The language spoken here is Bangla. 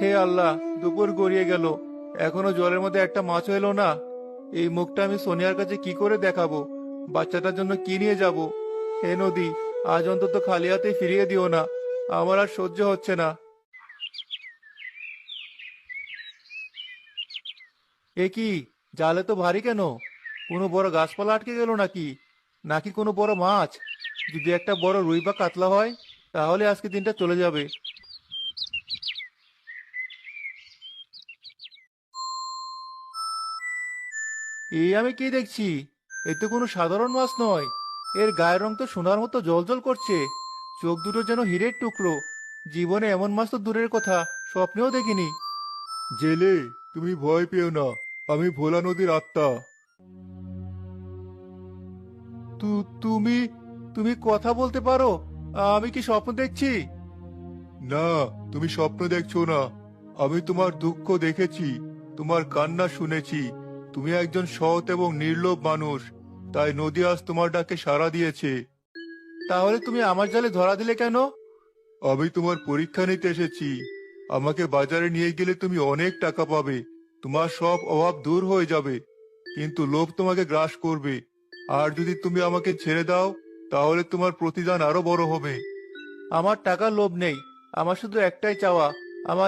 হে আল্লাহ, দুপুর গড়িয়ে গেল। এখনও জলের মধ্যে একটা মাছ এলো না। এই মুখটা আমি সোনিয়ার কাছে কি করে দেখাবো? বাচ্চাটার জন্য কি নিয়ে যাব? হে নদী, আজ অন্তত খালি হাতে ফিরিয়ে দিও না। আমার আর সহ্য হচ্ছে না। এ কি, জালে তো ভারী কেন? কোনো বড় গাছপালা আটকে গেল নাকি? নাকি কোনো বড় মাছ? যদি একটা বড় রুই বা কাতলা হয়, তাহলে আজকে দিনটা চলে যাবে। এই আমি কি দেখছি? এ তো কোনো সাধারণ মাছ নয়। এর গায়ের রং তো সোনার মতো জলজল করছে। চোখ দুটো যেন হীরের টুকরো। জীবনে এমন মাছ তো দূরের কথা স্বপ্নেও দেখিনি। জেলে তুমি ভয় পেও না। আমি ভোলা নদীর আত্মা। তুমি তুমি কথা বলতে পারো? আমি কি স্বপ্ন দেখছি? না তুমি স্বপ্ন দেখছ না। আমি তোমার দুঃখ দেখেছি তোমার কান্না শুনেছি। তুমি একজন সৎ এবং নির্লোভ মানুষ, তাই নদী আজ তোমার ডাকে সাড়া দিয়েছে। তাহলে তুমি আমার জালে ধরা দিলে কেন? আমি তোমার পরীক্ষা নিতে এসেছি। আমাকে বাজারে নিয়ে গেলে তুমি অনেক টাকা পাবে, তোমার সব অভাব দূর হয়ে যাবে, কিন্তু লোভ তোমাকে গ্রাস করবে। আর যদি তুমি আমাকে ছেড়ে দাও, তাহলে তোমার প্রতিদান আরও বড় হবে। আমার টাকা লোভ নেই, আমার শুধু একটাই চাওয়া